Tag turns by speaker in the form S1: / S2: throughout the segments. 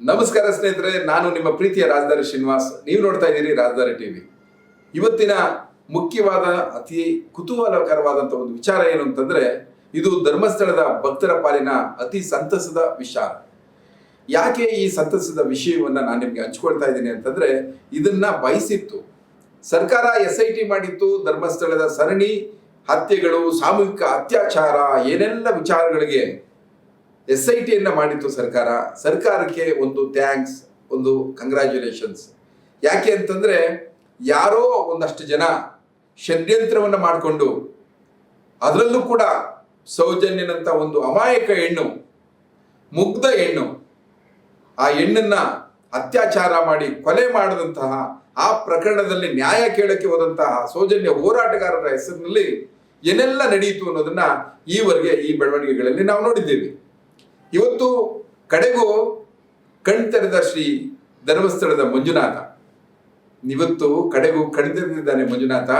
S1: ನಮಸ್ಕಾರ ಸ್ನೇಹಿತರೆ, ನಾನು ನಿಮ್ಮ ಪ್ರೀತಿಯ ರಾಜಧಾನಿ ಶ್ರೀನಿವಾಸ್. ನೀವು ನೋಡ್ತಾ ಇದ್ದೀರಿ ರಾಜಧಾನಿ ಟಿವಿ ಇವತ್ತಿನ ಮುಖ್ಯವಾದ, ಅತಿ ಕುತೂಹಲಕರವಾದಂಥ ಒಂದು ವಿಚಾರ ಏನು ಅಂತಂದ್ರೆ, ಇದು ಧರ್ಮಸ್ಥಳದ ಭಕ್ತರ ಪಾಲಿನ ಅತಿ ಸಂತಸದ ವಿಚಾರ. ಯಾಕೆ ಈ ಸಂತಸದ ವಿಷಯವನ್ನ ನಾನು ನಿಮಗೆ ಹಂಚ್ಕೊಳ್ತಾ ಇದ್ದೀನಿ ಅಂತಂದ್ರೆ, ಇದನ್ನ ಬಯಸಿತ್ತು. ಸರ್ಕಾರ ಎಸ್ ಐ ಟಿ ಮಾಡಿತ್ತು, ಧರ್ಮಸ್ಥಳದ ಸರಣಿ ಹತ್ಯೆಗಳು, ಸಾಮೂಹಿಕ ಅತ್ಯಾಚಾರ, ಏನೆಲ್ಲ ವಿಚಾರಗಳಿಗೆ ಎಸ್ ಐ ಟಿಯನ್ನು ಮಾಡಿತ್ತು ಸರ್ಕಾರ. ಸರ್ಕಾರಕ್ಕೆ ಒಂದು ಥ್ಯಾಂಕ್ಸ್ ಒಂದು ಕಂಗ್ರ್ಯಾಚುಲೇಷನ್ಸ್ ಯಾಕೆ ಅಂತಂದ್ರೆ ಯಾರೋ ಒಂದಷ್ಟು ಜನ ಷಡ್ಯಂತ್ರವನ್ನು ಮಾಡಿಕೊಂಡು ಅದರಲ್ಲೂ ಕೂಡ ಸೌಜನ್ಯನಂತ ಒಂದು ಅಮಾಯಕ ಹೆಣ್ಣು, ಮುಗ್ಧ ಹೆಣ್ಣು, ಆ ಹೆಣ್ಣನ್ನ ಅತ್ಯಾಚಾರ ಮಾಡಿ ಕೊಲೆ ಮಾಡಿದಂತಹ, ಆ ಪ್ರಕರಣದಲ್ಲಿ ನ್ಯಾಯ ಕೇಳಕ್ಕೆ ಹೋದಂತಹ ಸೌಜನ್ಯ ಹೋರಾಟಗಾರರ ಹೆಸರಿನಲ್ಲಿ ಏನೆಲ್ಲ ನಡೆಯಿತು ಅನ್ನೋದನ್ನ ಈವರೆಗೆ ಈ ಬೆಳವಣಿಗೆಗಳಲ್ಲಿ ನಾವು ನೋಡಿದ್ದೇವೆ. ಇವತ್ತು ಕಡೆಗೂ ಕಣ್ತೆರೆದ ಶ್ರೀ ಧರ್ಮಸ್ಥಳದ ಮಂಜುನಾಥ. ಇವತ್ತು ಕಡೆಗೂ ಕಣ್ತೆರೆದಿದ್ದಾನೆ ಮಂಜುನಾಥ.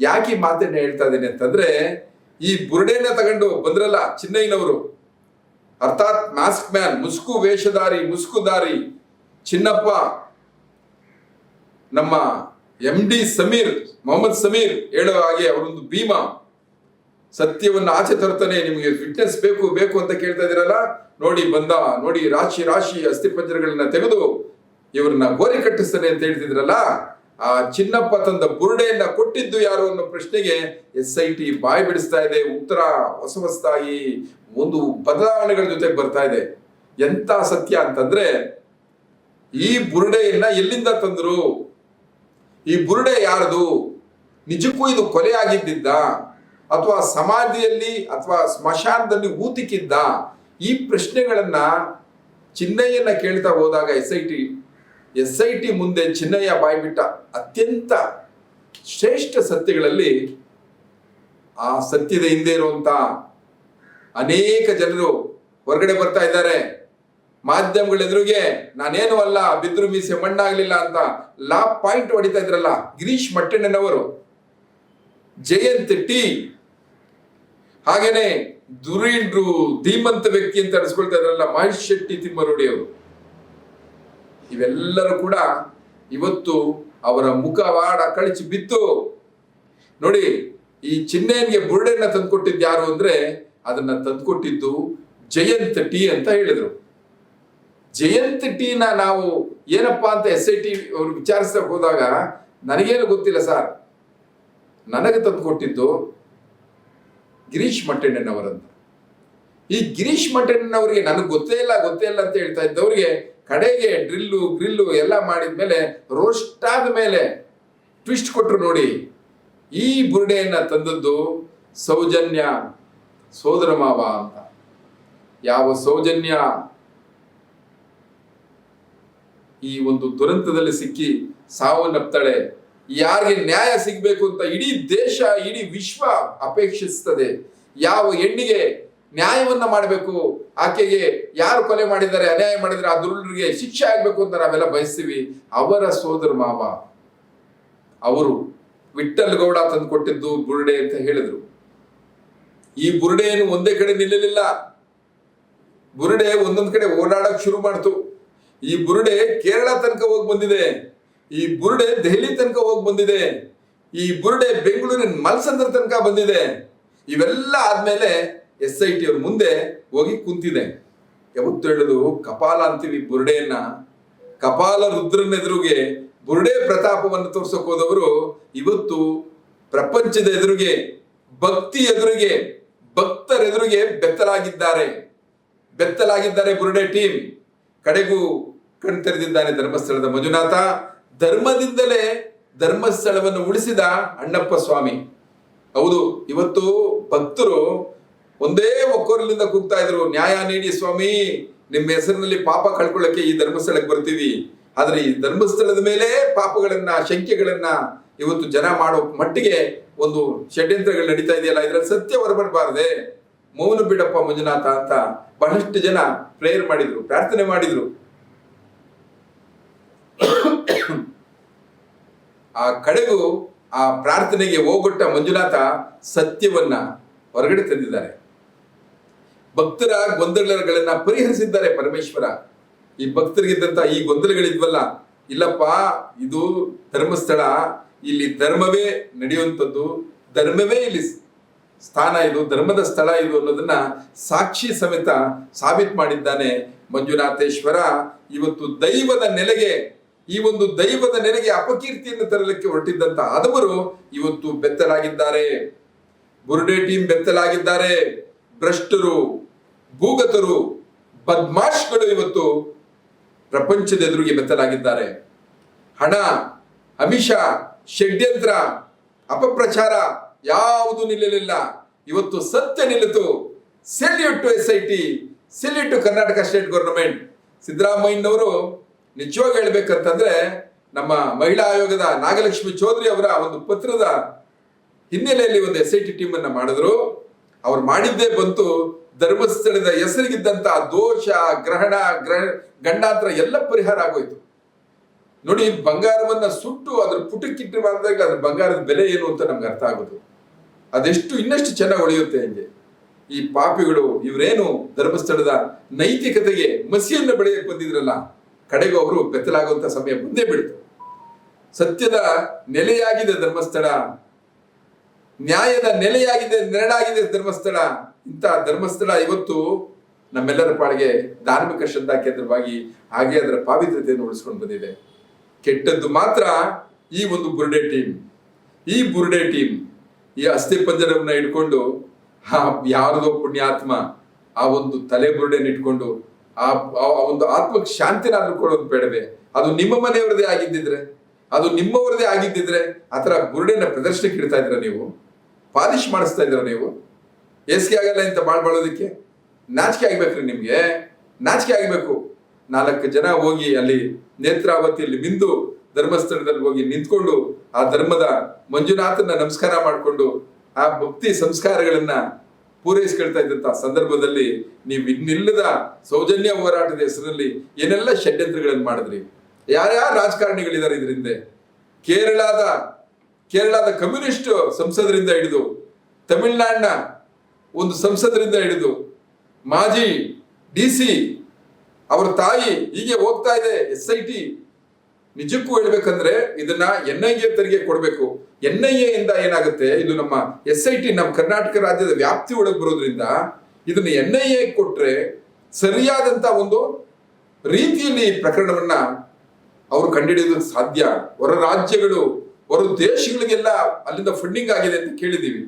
S1: ಯಾಕೆ ಮಾತನ್ನ ಹೇಳ್ತಾ ಇದ್ದೇನೆ ಅಂತಂದ್ರೆ, ಈ ಬುರುಡೆನ ತಗೊಂಡು ಬಂದ್ರಲ್ಲ ಚಿನ್ನಯ್ಯನವರು. ಅರ್ಥಾತ್ ಮಾಸ್ಕ್ ಮ್ಯಾನ್ ಮುಸ್ಕು ವೇಷಧಾರಿ ಮುಸ್ಕುದಾರಿ ಚಿನ್ನಪ್ಪ, ನಮ್ಮ ಎಂ ಡಿ ಸಮೀರ್, ಮೊಹಮ್ಮದ್ ಸಮೀರ್ ಹೇಳೋ ಹಾಗೆ ಅವರೊಂದು ಭೀಮಾ. ಸತ್ಯವನ್ನು ಆಚೆ ತರ್ತಾನೆ ನಿಮಗೆ ಫಿಟ್ನೆಸ್ ಬೇಕು ಬೇಕು ಅಂತ ಕೇಳ್ತಾ ಇದೀರಲ್ಲ ನೋಡಿ ಬಂದ, ನೋಡಿ ರಾಶಿ ರಾಶಿ ಅಸ್ಥಿಪಂಜರಗಳನ್ನ ತೆಗೆದು ಇವ್ರನ್ನ ಗೋರಿ ಕಟ್ಟಿಸ್ತಾನೆ ಅಂತ ಹೇಳ್ತಿದ್ರಲ್ಲ, ಆ ಚಿನ್ನಪ್ಪ ತಂದ ಬುರುಡೆಯನ್ನ ಕೊಟ್ಟಿದ್ದು ಯಾರು ಅನ್ನೋ ಪ್ರಶ್ನೆಗೆ ಎಸ್ ಐ ಟಿ ಬಾಯಿ ಬಿಡಿಸ್ತಾ ಇದೆ. ಉತ್ತರ ಹೊಸ ಹೊಸದಾಗಿ ಒಂದು ಬದಲಾವಣೆಗಳ ಜೊತೆಗೆ ಬರ್ತಾ ಇದೆ. ಎಂತ ಸತ್ಯ ಅಂತಂದ್ರೆ, ಈ ಬುರುಡೆಯನ್ನ ಎಲ್ಲಿಂದ ತಂದ್ರು? ಈ ಬುರುಡೆ ಯಾರದು? ನಿಜಕ್ಕೂ ಇದು ಕೊಲೆ ಆಗಿದ್ದಿದ್ದ? ಅಥವಾ ಸಮಾಧಿಯಲ್ಲಿ ಅಥವಾ ಸ್ಮಶಾನದಲ್ಲಿ ಊತಿಕಿದ್ದ ಈ ಪ್ರಶ್ನೆಗಳನ್ನ ಚಿನ್ನಯ್ಯನ ಕೇಳ್ತಾ ಹೋದಾಗ S I T S I T ಮುಂದೆ ಚಿನ್ನಯ್ಯ ಬಾಯ್ಬಿಟ್ಟ ಅತ್ಯಂತ ಶ್ರೇಷ್ಠ ಸತ್ಯಗಳಲ್ಲಿ ಆ ಸತ್ಯದ ಹಿಂದೆ ಇರುವಂತ ಅನೇಕ ಜನರು ಹೊರಗಡೆ ಬರ್ತಾ ಇದ್ದಾರೆ. ಮಾಧ್ಯಮಗಳ ಎದುರಿಗೆ ನಾನೇನು ಅಲ್ಲ, ಬಿದ್ರು ಮೀಸೆ ಮಣ್ಣಾಗಲಿಲ್ಲ ಅಂತ ಲಾ ಪಾಯಿಂಟ್ ಹೊಡಿತಾ ಇದ್ರಲ್ಲ ಗಿರೀಶ್ ಮಟ್ಟಣ್ಣನವರು. ಜಯಂತ್ ಟಿ ಹಾಗೇನೆ ದುರೀಂಡ್ರು ಧೀಮಂತ ವ್ಯಕ್ತಿ ಅಂತ ಅನಿಸ್ಕೊಳ್ತಾ ಇದ್ರಲ್ಲ ಮಹೇಶ್ ಶೆಟ್ಟಿ ತಿಮ್ಮರೋಡಿ ಅವರು. ಇವೆಲ್ಲರೂ ಕೂಡ ಇವತ್ತು ಅವರ ಮುಖವಾಡ ಕಳಚಿ ಬಿತ್ತು. ನೋಡಿ, ಈ ಚಿನ್ನೆಯನ್ಗೆ ಬುರುಡೆಯನ್ನ ತಂದ್ಕೊಟ್ಟಿದ್ದು ಯಾರು ಅಂದ್ರೆ ಅದನ್ನ ತಂದ್ಕೊಟ್ಟಿದ್ದು ಜಯಂತ್ ಟಿ ಅಂತ ಹೇಳಿದ್ರು. ಜಯಂತ್ ಟೀನ ನಾವು ಏನಪ್ಪಾ ಅಂತ ಎಸ್ ಐ ಟಿ ಅವ್ರು ವಿಚಾರಿಸ್ತಾ ಹೋದಾಗ, ನನಗೇನು ಗೊತ್ತಿಲ್ಲ ಸರ್. ನನಗೆ ತಂದುಕೊಟ್ಟಿದ್ದು ಗಿರೀಶ್ ಮಟ್ಟಣ್ಣನವರಂತ. ಈ ಗಿರೀಶ್ ಮಟ್ಟಣ್ಣನವರಿಗೆ ನನಗೆ ಗೊತ್ತೇ ಇಲ್ಲ ಗೊತ್ತೇ ಇಲ್ಲ ಅಂತ ಹೇಳ್ತಾ ಇದ್ದವರಿಗೆ ಕಡೆಗೆ ಡ್ರಿಲ್ಲು, ಗ್ರಿಲ್ಲು ಎಲ್ಲ ಮಾಡಿದ್ಮೇಲೆ ರೋಸ್ಟ್ ಆದ ಮೇಲೆ ಟ್ವಿಸ್ಟ್ ಕೊಟ್ಟರು ನೋಡಿ. ಈ ಬುರುಡೆಯನ್ನ ತಂದದ್ದು ಸೌಜನ್ಯ ಸೋದರ ಮಾವ ಅಂತ. ಯಾವ ಸೌಜನ್ಯ ಈ ಒಂದು ದುರಂತದಲ್ಲಿ ಸಿಕ್ಕಿ ಸಾವನ್ನಪ್ತಾಳೆ ಯಾರಿಗೆ ನ್ಯಾಯ ಸಿಗಬೇಕು ಅಂತ ಇಡೀ ದೇಶ, ಇಡೀ ವಿಶ್ವ ಅಪೇಕ್ಷಿಸ್ತದೆ ಯಾವ ಹೆಣ್ಣಿಗೆ ನ್ಯಾಯವನ್ನ ಮಾಡಬೇಕು, ಆಕೆಗೆ ಯಾರು ಕೊಲೆ ಮಾಡಿದ್ದಾರೆ, ಅನ್ಯಾಯ ಮಾಡಿದರೆ ಆ ದುರುಳರಿಗೆ ಶಿಕ್ಷೆ ಆಗ್ಬೇಕು ಅಂತ ನಾವೆಲ್ಲ ಬಯಸ್ತೀವಿ. ಅವರ ಸೋದರ ಮಾವ ಅವರು ವಿಠಲ್ ಗೌಡ ತಂದು ಕೊಟ್ಟಿದ್ದು ಬುರುಡೆ ಅಂತ ಹೇಳಿದ್ರು. ಈ ಬುರುಡೆಯನ್ನು ಒಂದೇ ಕಡೆ ನಿಲ್ಲಲಿಲ್ಲ. ಬುರುಡೆ ಒಂದೊಂದ್ ಕಡೆ ಓಡಾಡಕ್ ಶುರು ಮಾಡ್ತು. ಈ ಬುರುಡೆ ಕೇರಳ ತನಕ ಹೋಗಿ ಬಂದಿದೆ. ಈ ಬುರುಡೆ ದೆಹಲಿ ತನಕ ಹೋಗಿ ಬಂದಿದೆ. ಈ ಬುರುಡೆ ಬೆಂಗಳೂರಿನ ಮಲ್ಸಂದ್ರ ತನಕ ಬಂದಿದೆ. ಇವೆಲ್ಲ ಆದ್ಮೇಲೆ ಎಸ್ ಐ ಟಿ ಅವ್ರ ಮುಂದೆ ಹೋಗಿ ಕುಂತಿದೆ. ಯಾವತ್ತು ಹೇಳುದು? ಕಪಾಲ ಅಂತೀವಿ ಬುರುಡೆಯನ್ನ. ಕಪಾಲ ರುದ್ರನ ಎದುರುಗೆ ಬುರುಡೆ ಪ್ರತಾಪವನ್ನು ತೋರ್ಸಕ್ ಹೋದವರು ಇವತ್ತು ಪ್ರಪಂಚದ ಎದುರಿಗೆ, ಭಕ್ತಿ ಎದುರಿಗೆ, ಭಕ್ತರೆದುರಿಗೆ ಬೆತ್ತಲಾಗಿದ್ದಾರೆ. ಬೆತ್ತಲಾಗಿದ್ದಾರೆ ಬುರುಡೆ ಟೀಮ್. ಕಡೆಗೂ ಕಣ್ತೆರೆದಿದ್ದಾನೆ ಧರ್ಮಸ್ಥಳದ ಮಂಜುನಾಥ. ಧರ್ಮದಿಂದಲೇ ಧರ್ಮಸ್ಥಳವನ್ನು ಉಳಿಸಿದ ಅಣ್ಣಪ್ಪ ಸ್ವಾಮಿ. ಹೌದು, ಇವತ್ತು ಭಕ್ತರು ಒಂದೇ ಒಕ್ಕೋರಲಿಂದ ಕೂಗ್ತಾ ಇದ್ರು, ನ್ಯಾಯ ನೀಡಿ ಸ್ವಾಮಿ, ನಿಮ್ಮ ಹೆಸರಿನಲ್ಲಿ ಪಾಪ ಕಳ್ಕೊಳ್ಳಕ್ಕೆ ಈ ಧರ್ಮಸ್ಥಳಕ್ಕೆ ಬರ್ತೀವಿ. ಆದ್ರೆ ಈ ಧರ್ಮಸ್ಥಳದ ಮೇಲೆ ಪಾಪಗಳನ್ನ, ಶಂಕೆಗಳನ್ನ ಇವತ್ತು ಜನ ಮಾಡೋ ಮಟ್ಟಿಗೆ ಒಂದು ಷಡ್ಯಂತ್ರಗಳು ನಡೀತಾ ಇದೆಯಲ್ಲ, ಇದ್ರಲ್ಲಿ ಸತ್ಯ ಹೊರಬರಬಾರ್ದೆ. ಮೌನ ಬಿಡಪ್ಪ ಮಂಜುನಾಥ ಅಂತ ಬಹಳಷ್ಟು ಜನ ಪ್ರೇಯರ್ ಮಾಡಿದ್ರು, ಪ್ರಾರ್ಥನೆ ಮಾಡಿದ್ರು. ಆ ಕಡೆಗೂ ಆ ಪ್ರಾರ್ಥನೆಗೆ ಹೋಗೊಟ್ಟ ಮಂಜುನಾಥ ಸತ್ಯವನ್ನ ಹೊರಗಡೆ ತಂದಿದ್ದಾರೆ. ಭಕ್ತರ ಗೊಂದಲಗಳನ್ನ ಪರಿಹರಿಸಿದ್ದಾರೆ ಪರಮೇಶ್ವರ. ಈ ಭಕ್ತರಿಗಿದ್ದಂತ ಈ ಗೊಂದಲಗಳಿದ್ವಲ್ಲ, ಇಲ್ಲಪ್ಪ, ಇದು ಧರ್ಮಸ್ಥಳ, ಇಲ್ಲಿ ಧರ್ಮವೇ ನಡೆಯುವಂಥದ್ದು, ಧರ್ಮವೇ ಇಲ್ಲಿ ಸ್ಥಾನ ಇದು, ಧರ್ಮದ ಸ್ಥಳ ಇದು ಅನ್ನೋದನ್ನ ಸಾಕ್ಷಿ ಸಮೇತ ಸಾಬೀತು ಮಾಡಿದ್ದಾನೆ ಮಂಜುನಾಥೇಶ್ವರ. ಇವತ್ತು ದೈವದ ನೆಲೆಗೆ ಈ ಒಂದು ದೈವದ ನೆಲೆಗೆ ಅಪಕೀರ್ತಿಯನ್ನು ತರಲಿಕ್ಕೆ ಹೊರಟಿದ್ದಂತ ಆದವರು ಇವತ್ತು ಬೆತ್ತಲಾಗಿದ್ದಾರೆ. ಬುರುಡೆ ಟೀಮ್ ಬೆತ್ತಲಾಗಿದ್ದಾರೆ. ಭ್ರಷ್ಟರು, ಭೂಗತರು, ಬದ್ಮಾಶ್ಗಳು ಇವತ್ತು ಪ್ರಪಂಚದ ಎದುರಿಗೆ ಬೆತ್ತಲಾಗಿದ್ದಾರೆ. ಹಣ, ಅಮಿಷ, ಷಡ್ಯಂತ್ರ, ಅಪಪ್ರಚಾರ ಯಾವುದು ನಿಲ್ಲಲಿಲ್ಲ. ಇವತ್ತು ಸತ್ಯ ನಿಲ್ಲಿತು salute to S I T salute to Karnataka state government ಸಿದ್ದರಾಮಯ್ಯನವರು ನಿಜವಾಗಿ ಹೇಳ್ಬೇಕಂತಂದ್ರೆ ನಮ್ಮ ಮಹಿಳಾ ಆಯೋಗದ ನಾಗಲಕ್ಷ್ಮಿ ಚೌಧರಿ ಅವರ ಒಂದು ಪತ್ರದ ಹಿನ್ನೆಲೆಯಲ್ಲಿ ಒಂದು ಎಸ್ ಐ ಟಿ ಟೀಮ್ ಅನ್ನ ಮಾಡಿದ್ರು. ಅವ್ರು ಮಾಡಿದ್ದೇ ಬಂತು. ಧರ್ಮಸ್ಥಳದ ಹೆಸರಿಗಿದ್ದಂತ ದೋಷ, ಗ್ರಹಣ ಗ್ರಹ ಗಂಡಾಂತರ ಎಲ್ಲ ಪರಿಹಾರ ಆಗೋಯ್ತು. ನೋಡಿ, ಬಂಗಾರವನ್ನ ಸುಟ್ಟು ಅದ್ರ ಪುಟಕ್ಕಿಟ್ಟು ಮಾಡಿದಾಗ ಅದ್ರ ಬಂಗಾರದ ಬೆಲೆ ಏನು ಅಂತ ನಮ್ಗೆ ಅರ್ಥ ಆಗೋದು. ಅದೆಷ್ಟು ಇನ್ನಷ್ಟು ಚೆನ್ನಾಗಿ ಉಳಿಯುತ್ತೆ ಹಂಗೆ. ಈ ಪಾಪಿಗಳು ಇವರೇನು ಧರ್ಮಸ್ಥಳದ ನೈತಿಕತೆಗೆ ಮಸಿಯನ್ನು ಬೆಳೆಯಕ್ಕೆ ಬಂದಿದ್ರಲ್ಲ ಕಡೆಗೂ ಅವರು ಬೆತ್ತಲಾಗುವಂತ ಸಮಯ ಮುಂದೆ ಬಿಡ್ತು. ಸತ್ಯದ ನೆಲೆಯಾಗಿದೆ ಧರ್ಮಸ್ಥಳ. ನ್ಯಾಯದ ನೆಲೆಯಾಗಿದೆ ನೆರಳಾಗಿದೆ ಧರ್ಮಸ್ಥಳ. ಇಂಥ ಧರ್ಮಸ್ಥಳ ಇವತ್ತು ನಮ್ಮೆಲ್ಲರ ಪಾಳಿಗೆ ಧಾರ್ಮಿಕ ಶ್ರದ್ಧಾ ಕೇಂದ್ರವಾಗಿ ಹಾಗೆ ಅದರ ಪಾವಿತ್ರ್ಯತೆಯನ್ನು ಉಳಿಸ್ಕೊಂಡು ಬಂದಿದೆ. ಕೆಟ್ಟದ್ದು ಮಾತ್ರ ಈ ಒಂದು ಬುರುಡೆ ಟೀಮ್. ಈ ಬುರುಡೆ ಟೀಮ್, ಈ ಅಸ್ಥಿ ಪಂಜರವನ್ನ ಇಟ್ಕೊಂಡು ಆ ಯಾರದೋ ಪುಣ್ಯಾತ್ಮ ಆ ಒಂದು ತಲೆ ಬುರುಡೆನ ಇಟ್ಕೊಂಡು ಆ ಒಂದು ಆತ್ಮಕ್ಕೆ ಶಾಂತಿನಾದ್ರೂ ಕೊಡೋದು ಬೇಡವೆ? ಅದು ನಿಮ್ಮ ಮನೆಯವರದೇ ಆಗಿದ್ದಿದ್ರೆ, ಅದು ನಿಮ್ಮವರದೇ ಆಗಿದ್ದಿದ್ರೆ ಆ ಥರ ಬುರುಡೆನ ಪ್ರದರ್ಶನಕ್ಕೆ ಇಡ್ತಾ ಇದ್ರ ನೀವು? ಪಾಲಿಶ್ ಮಾಡಿಸ್ತಾ ಇದ್ರ ನೀವು? ಏಸಿಗೆ ಆಗಲ್ಲ ಅಂತ ಬಾಳ್ ಬಾಳೋದಕ್ಕೆ? ನಾಚಿಕೆ ಆಗ್ಬೇಕ್ರಿ ನಿಮ್ಗೆ. ನಾಚಿಕೆ ಆಗ್ಬೇಕು. ನಾಲ್ಕು ಜನ ಹೋಗಿ ಅಲ್ಲಿ ನೇತ್ರಾವತಿಯಲ್ಲಿ ಮಿಂದು ಧರ್ಮಸ್ಥಳದಲ್ಲಿ ಹೋಗಿ ನಿಂತ್ಕೊಂಡು ಆ ಧರ್ಮದ ಮಂಜುನಾಥನ ನಮಸ್ಕಾರ ಮಾಡಿಕೊಂಡು ಆ ಭಕ್ತಿ ಸಂಸ್ಕಾರಗಳನ್ನ ಪೂರೈಸ್ಕೊಳ್ತಾ ಇದ್ದಂತ ಸಂದರ್ಭದಲ್ಲಿ ನೀವು ಇನ್ನಿಲ್ಲದ ಸೌಜನ್ಯ ಹೋರಾಟದ ಹೆಸರಲ್ಲಿ ಏನೆಲ್ಲ ಷಡ್ಯಂತ್ರಗಳನ್ನು ಮಾಡಿದ್ರಿ? ಯಾರ್ಯಾರ ರಾಜಕಾರಣಿಗಳಿದ್ದಾರೆ ಇದರಿಂದ? ಕೇರಳದ ಕೇರಳದ ಕಮ್ಯುನಿಸ್ಟ್ ಸಂಸದರಿಂದ ಹಿಡಿದು, ತಮಿಳ್ನಾಡಿನ ಒಂದು ಸಂಸದರಿಂದ ಹಿಡಿದು, ಮಾಜಿ ಡಿ ಸಿ ಅವರ ತಾಯಿ ಹೀಗೆ ಹೋಗ್ತಾ ಇದೆ, ಎಸ್ ಐ ಟಿ ನಿಜಕ್ಕೂ ಹೇಳ್ಬೇಕಂದ್ರೆ ಇದನ್ನ ಎನ್ ಐ ಎ ತೆರಿಗೆ ಕೊಡಬೇಕು. ಎನ್ ಐ ಎ ಇಂದ ಏನಾಗುತ್ತೆ? ಇದು ನಮ್ಮ ಎಸ್ ಐ ಟಿ ನಮ್ಮ ಕರ್ನಾಟಕ ರಾಜ್ಯದ ವ್ಯಾಪ್ತಿ ಒಳಗೆ ಬರೋದ್ರಿಂದ ಇದನ್ನ ಎನ್ ಐ ಎ ಕೊಟ್ರೆ ಸರಿಯಾದಂತ ಒಂದು ರೀತಿಯಲ್ಲಿ ಪ್ರಕರಣವನ್ನ ಅವರು ಕಂಡುಹಿಡಿಯೋದಕ್ಕೆ ಸಾಧ್ಯ. ಹೊರ ರಾಜ್ಯಗಳು, ಹೊರ ದೇಶಗಳಿಗೆಲ್ಲ ಅಲ್ಲಿಂದ ಫಂಡಿಂಗ್ ಆಗಿದೆ ಅಂತ ಕೇಳಿದೀವಿ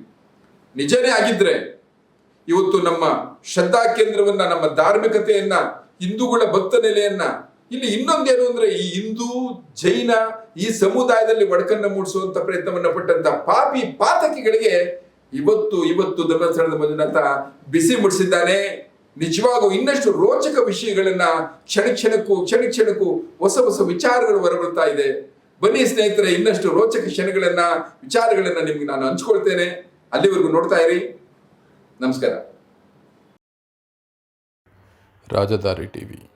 S1: ನಿಜನೇ ಆಗಿದ್ರೆ ಇವತ್ತು ನಮ್ಮ ಶ್ರದ್ಧಾ ಕೇಂದ್ರವನ್ನ, ನಮ್ಮ ಧಾರ್ಮಿಕತೆಯನ್ನ, ಹಿಂದೂಗಳ ಭಕ್ತ ನೆಲೆಯನ್ನ ಇಲ್ಲಿ ಇನ್ನೊಂದೇನು ಅಂದ್ರೆ ಈ ಹಿಂದೂ, ಜೈನ ಈ ಸಮುದಾಯದಲ್ಲಿ ಒಡಕನ್ನ ಮೂಡಿಸುವಂತ ಪ್ರಯತ್ನವನ್ನ ಪಟ್ಟಂತ ಪಾಪಿ ಪಾತಕಿಗಳಿಗೆ ಇವತ್ತು ಇವತ್ತು ಧರ್ಮಸ್ಥಳದ ಮಂಜುನಾಥ ಬಿಸಿ ಮುಡಿಸಿದ್ದಾನೆ. ನಿಜವಾಗೂ ಇನ್ನಷ್ಟು ರೋಚಕ ವಿಷಯಗಳನ್ನ ಕ್ಷಣ ಕ್ಷಣಕ್ಕೂ ಕ್ಷಣ ಕ್ಷಣಕ್ಕೂ ಹೊಸ ಹೊಸ ವಿಚಾರಗಳು ಹೊರಬರ್ತಾ ಇದೆ. ಬನ್ನಿ ಸ್ನೇಹಿತರೆ, ಇನ್ನಷ್ಟು ರೋಚಕ ಕ್ಷಣಗಳನ್ನ, ವಿಚಾರಗಳನ್ನ ನಿಮ್ಗೆ ನಾನು ಹಂಚ್ಕೊಳ್ತೇನೆ. ಅಲ್ಲಿವರೆಗೂ ನೋಡ್ತಾ ಇರಿ. ನಮಸ್ಕಾರ.
S2: ರಾಜಧಾರಿ ಟಿವಿ.